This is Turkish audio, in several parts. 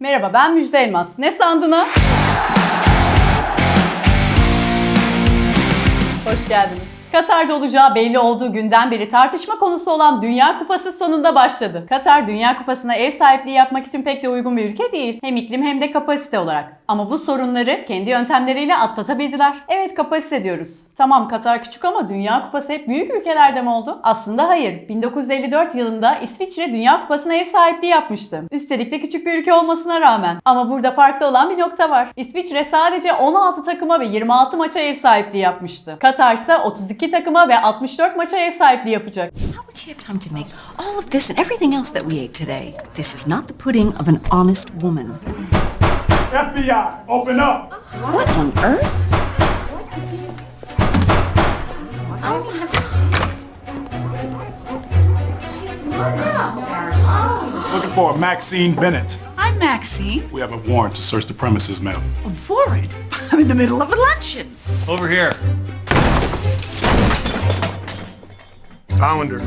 Merhaba ben Müjde Elmas. Ne sandın ha? Hoş geldiniz. Katar'da olacağı belli olduğu günden beri tartışma konusu olan Dünya Kupası sonunda başladı. Katar Dünya Kupası'na ev sahipliği yapmak için pek de uygun bir ülke değil. Hem iklim hem de kapasite olarak. Ama bu sorunları kendi yöntemleriyle atlatabildiler. Evet kapasite diyoruz. Tamam Katar küçük ama Dünya Kupası hep büyük ülkelerde mi oldu? Aslında hayır. 1954 yılında İsviçre Dünya Kupası'na ev sahipliği yapmıştı. Üstelik de küçük bir ülke olmasına rağmen. Ama burada farklı olan bir nokta var. İsviçre sadece 16 takıma ve 26 maça ev sahipliği yapmıştı. Katar ise 32 takıma ve 64 maça ev sahipliği yapacak. How would you have time to make all of this and everything else that we ate today? This is not the pudding of an honest woman. FBI, open up. What on earth? Looking for Maxine Bennett. I'm Maxine. We have a warrant to search the premises, ma'am. For it. I'm in the middle of a luncheon. Over here. Found her.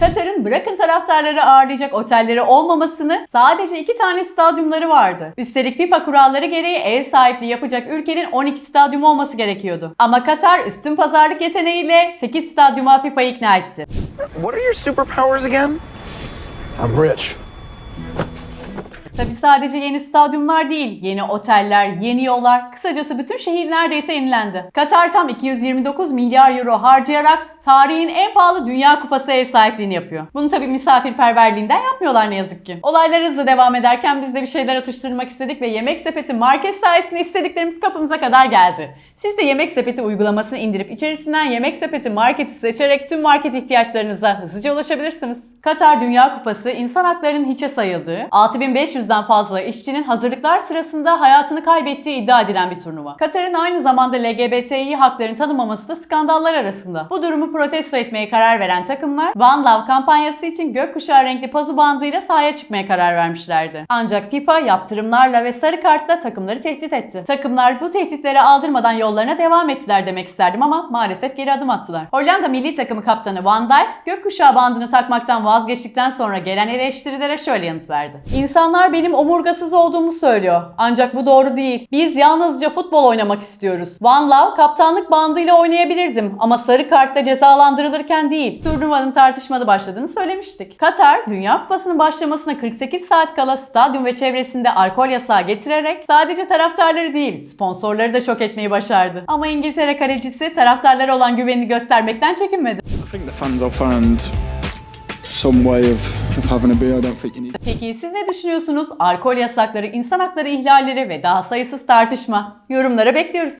Katar'ın bırakın taraftarları ağırlayacak otelleri olmamasını sadece iki tane stadyumları vardı. Üstelik FIFA kuralları gereği ev sahipliği yapacak ülkenin 12 stadyumu olması gerekiyordu. Ama Katar üstün pazarlık yeteneğiyle 8 stadyuma FIFA'yı ikna etti. What are your superpowers again? I'm rich. Tabi sadece yeni stadyumlar değil, yeni oteller, yeni yollar, kısacası bütün şehir neredeyse yenilendi. Katar tam 229 milyar euro harcayarak tarihin en pahalı Dünya Kupası ev sahipliğini yapıyor. Bunu tabi misafirperverliğinden yapmıyorlar ne yazık ki. Olaylar hızla devam ederken biz de bir şeyler atıştırmak istedik ve Yemek Sepeti market sayesinde istediklerimiz kapımıza kadar geldi. Siz de Yemek Sepeti uygulamasını indirip içerisinden Yemek Sepeti marketi seçerek tüm market ihtiyaçlarınıza hızlıca ulaşabilirsiniz. Katar Dünya Kupası insan haklarının hiçe sayıldığı, 6500'den fazla işçinin hazırlıklar sırasında hayatını kaybettiği iddia edilen bir turnuva. Katar'ın aynı zamanda LGBTİ haklarını tanımaması da skandallar arasında. Bu durumu protesto etmeye karar veren takımlar One Love kampanyası için gökkuşağı renkli pazu bandıyla sahaya çıkmaya karar vermişlerdi. Ancak FIFA yaptırımlarla ve sarı kartla takımları tehdit etti. Takımlar bu tehditleri aldırmadan yollarına devam ettiler demek isterdim ama maalesef geri adım attılar. Hollanda milli takımı kaptanı Van Dijk gökkuşağı bandını takmaktan vazgeçtikten sonra gelen eleştirilere şöyle yanıt verdi. İnsanlar benim omurgasız olduğumu söylüyor. Ancak bu doğru değil. Biz yalnızca futbol oynamak istiyoruz. One Love kaptanlık bandıyla oynayabilirdim ama sarı kartla cezalandırılırken değil. Turnuvanın tartışmalı başladığını söylemiştik. Katar, Dünya Kupası'nın başlamasına 48 saat kala stadyum ve çevresinde alkol yasağı getirerek sadece taraftarları değil, sponsorları da şok etmeyi başardı. Ama İngiltere kalecisi taraftarlara olan güvenini göstermekten çekinmedi. I think the fans will find some way of, Peki siz ne düşünüyorsunuz? Alkol yasakları, insan hakları ihlalleri ve daha sayısız tartışma. Yorumlara bekliyoruz.